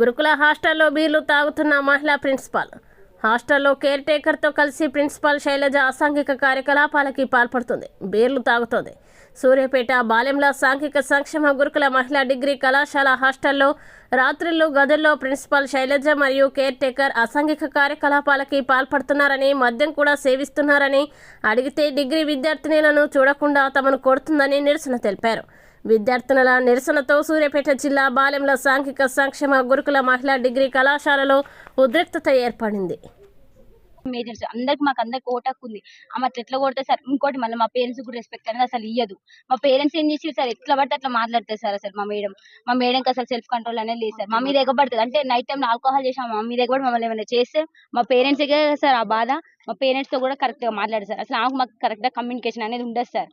గురుకుల హాస్టల్లో బీర్లు తాగుతున్న మహిళా ప్రిన్సిపాల్. హాస్టల్లో కేర్ టేకర్తో కలిసి ప్రిన్సిపాల్ శైలజ అసాంఘిక కార్యకలాపాలకి పాల్పడుతుంది. బీర్లు తాగుతోంది. సూర్యపేట బాలెంల సాంఘిక సంక్షేమ గురుకుల మహిళా డిగ్రీ కళాశాల హాస్టల్లో రాత్రుల్లో గదుల్లో ప్రిన్సిపాల్ శైలజ మరియు కేర్ టేకర్ అసాంఘిక కార్యకలాపాలకి పాల్పడుతున్నారని మద్యం కూడా సేవిస్తున్నారని అడిగితే డిగ్రీ విద్యార్థినులను చూడకుండా తమను కొడుతుందని నిరసన తెలిపారు. విద్యార్థినుల నిరసనతో సూర్యాపేట జిల్లా బాలెంల సాంఘిక సంక్షేమ గురుకుల మహిళా డిగ్రీ కళాశాలలో ఉద్రిక్తత ఏర్పడింది. మేజర్స్ అందరికి మాకు అందరికి ఓటాకు ఉంది ఆమె అట్లా ఎట్లా కొడితే సార్? ఇంకోటి మళ్ళీ మా పేరెంట్స్ కూడా రెస్పెక్ట్ అనేది అసలు ఇయ్యదు. మా పేరెంట్స్ ఏం చేసి సార్? ఎట్లా పడితే అట్లా మాట్లాడతారు సార్ అసలు మా మేడం. మా మేడంకి అసలు సెల్ఫ్ కంట్రోల్ అనేది లేదు సార్. మా మీద ఎగబడుతుంది అంటే నైట్ టైం ఆల్కహాల్ చేసాం మా మీద ఎగబడి మమ్మల్ని ఏమైనా చేస్తే మా పేరెంట్స్ సార్ ఆ బాధ? మా పేరెంట్స్తో కూడా కరెక్ట్గా మాట్లాడతారు సార్. అసలు ఆమెకు మాకు కరెక్ట్గా కమ్యూనికేషన్ అనేది ఉండదు సార్.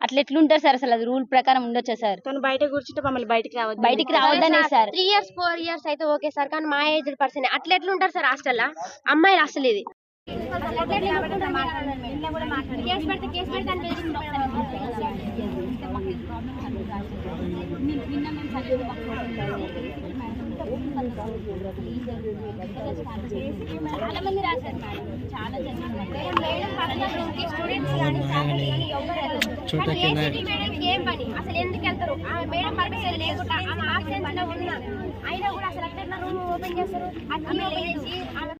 అట్లా ఎట్లుంటారు సార్ అసలు? అది రూల్ ప్రకారం ఉండొచ్చా సార్? తను బయట కూర్చుంటే మమ్మల్ని బయటికి రావద్దు. బయటికి రావద్దనే sir. Three years four years అయితే ఓకే సార్ కానీ మా ఏజ్ పర్సన్ అట్లా ఎట్లా ఉంటారు సార్ హాస్టల్ అమ్మాయిలు అసలు ఇది. చాలా మంది రాశారు మేడం. చాలా ఏం పని? అసలు ఎందుకు వెళ్తారు? మేడం పర్మిషన్ లేకుండా ఆమె ఆబ్సెన్స్లో ఉన్నా అయినా కూడా అసలు అట్లా రూమ్ ఓపెన్ చేస్తారు? అది ఓపెన్ చేసి ఆమె